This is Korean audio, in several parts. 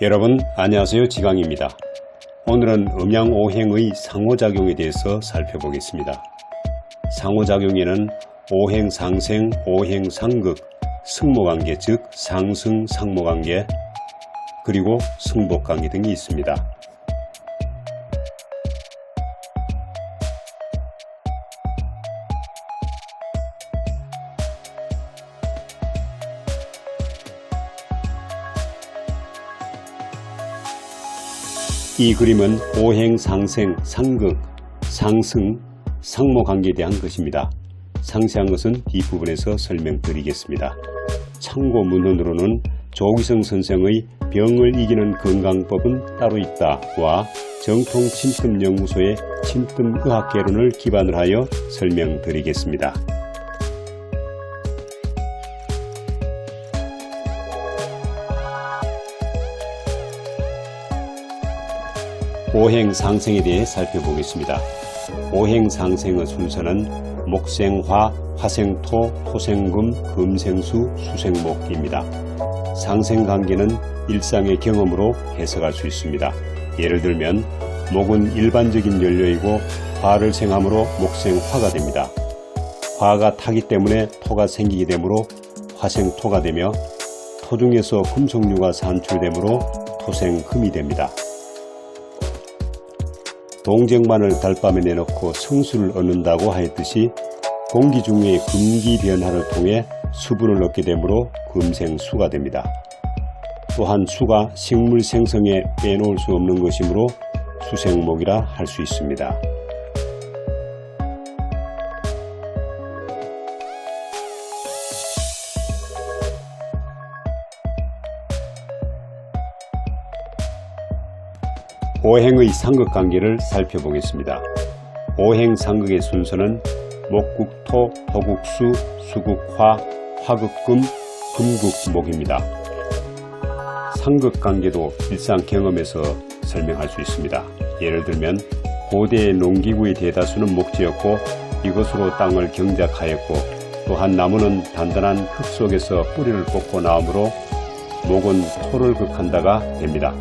여러분 안녕하세요 지강입니다. 오늘은 음양오행의 상호작용에 대해서 살펴보겠습니다. 상호작용에는 오행상생, 오행상극, 승모관계 즉 상승상모관계 그리고 승복관계 등이 있습니다. 이 그림은 오행 상생, 상극, 상승, 상모 관계에 대한 것입니다. 상세한 것은 뒷부분에서 설명드리겠습니다. 참고 문헌으로는 조기성 선생의 병을 이기는 건강법은 따로 있다와 정통 침뜸 연구소의 침뜸 의학 개론을 기반으로 하여 설명드리겠습니다. 오행 상생에 대해 살펴보겠습니다. 오행 상생의 순서는 목생화, 화생토, 토생금, 금생수, 수생목입니다. 상생 관계는 일상의 경험으로 해석할 수 있습니다. 예를 들면 목은 일반적인 연료이고 화를 생함으로 목생화가 됩니다. 화가 타기 때문에 토가 생기게 되므로 화생토가 되며 토 중에서 금속류가 산출되므로 토생금이 됩니다. 동정만을 달밤에 내놓고 성수를 얻는다고 하였듯이 공기 중의 금기 변화를 통해 수분을 얻게 되므로 금생수가 됩니다. 또한 수가 식물 생성에 빼놓을 수 없는 것이므로 수생목이라 할 수 있습니다. 오행의 상극 관계를 살펴보겠습니다. 오행 상극의 순서는 목국토, 토국수, 수국화, 화극금, 금국목입니다. 상극 관계도 일상 경험에서 설명할 수 있습니다. 예를 들면 고대의 농기구의 대다수는 목지였고 이것으로 땅을 경작하였고 또한 나무는 단단한 흙 속에서 뿌리를 뽑고 나오므로 목은 토를 극한다가 됩니다.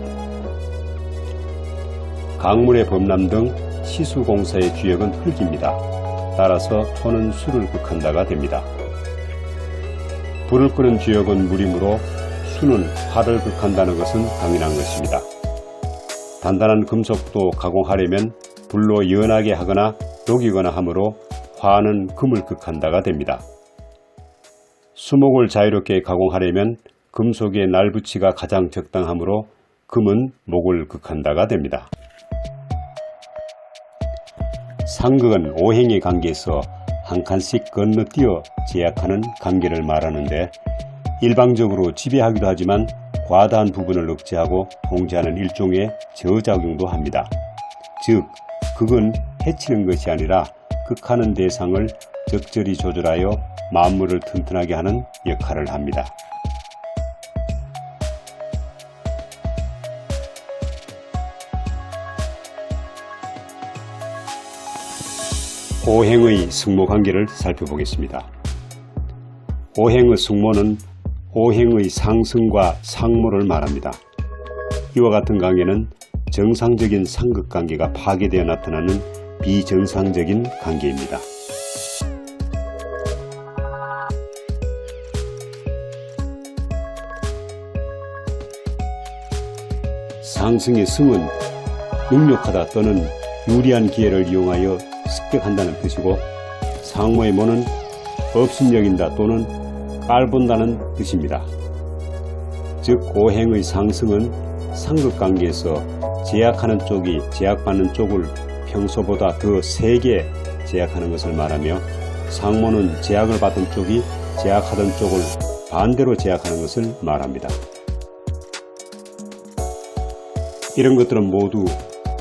강물의 범람 등 시수공사의 주역은 흙입니다. 따라서 토는 수를 극한다가 됩니다. 불을 끄는 주역은 물이므로 수는 화를 극한다는 것은 당연한 것입니다. 단단한 금속도 가공하려면 불로 연하게 하거나 녹이거나 하므로 화는 금을 극한다가 됩니다. 수목을 자유롭게 가공하려면 금속의 날붙이가 가장 적당하므로 금은 목을 극한다가 됩니다. 상극은 오행의 관계에서 한 칸씩 건너뛰어 제약하는 관계를 말하는데 일방적으로 지배하기도 하지만 과다한 부분을 억제하고 통제하는 일종의 저작용도 합니다. 즉, 극은 해치는 것이 아니라 극하는 대상을 적절히 조절하여 만물을 튼튼하게 하는 역할을 합니다. 오행의 승모 관계를 살펴보겠습니다. 오행의 승모는 오행의 상승과 상모를 말합니다. 이와 같은 관계는 정상적인 상극 관계가 파괴되어 나타나는 비정상적인 관계입니다. 상승의 승은 능력하다 또는 유리한 기회를 이용하여 습격한다는 뜻이고 상모의 모는 업신여긴다 또는 깔본다는 뜻입니다. 즉 고행의 상승은 상극관계에서 제약하는 쪽이 제약받는 쪽을 평소보다 더 세게 제약하는 것을 말하며 상모는 제약을 받은 쪽이 제약하던 쪽을 반대로 제약하는 것을 말합니다. 이런 것들은 모두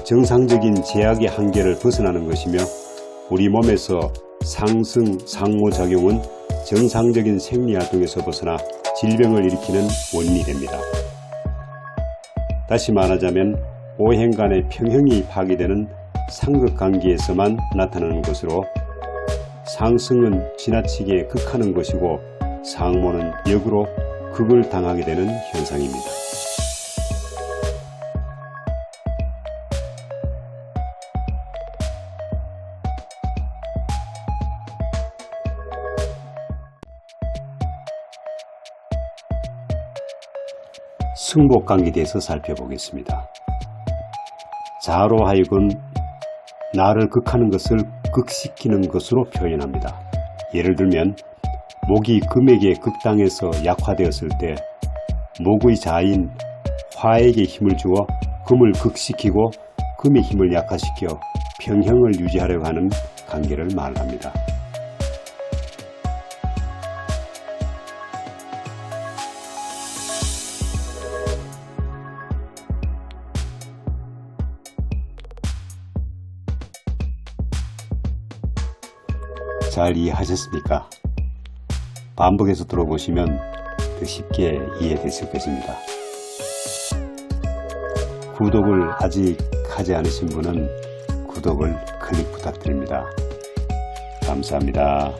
정상적인 제약의 한계를 벗어나는 것이며 우리 몸에서 상승, 상모작용은 정상적인 생리활동에서 벗어나 질병을 일으키는 원인이 됩니다. 다시 말하자면 오행 간의 평형이 파괴되는 상극관계에서만 나타나는 것으로 상승은 지나치게 극하는 것이고 상모는 역으로 극을 당하게 되는 현상입니다. 승복관계에 대해서 살펴보겠습니다. 자로 하여금 나를 극하는 것을 극시키는 것으로 표현합니다. 예를 들면 목이 금에게 극당해서 약화되었을 때 목의 자인 화에게 힘을 주어 금을 극시키고 금의 힘을 약화시켜 평형을 유지하려고 하는 관계를 말합니다. 잘 이해하셨습니까? 반복해서 들어보시면 더 쉽게 이해되실 것입니다. 구독을 아직 하지 않으신 분은 구독을 클릭 부탁드립니다. 감사합니다.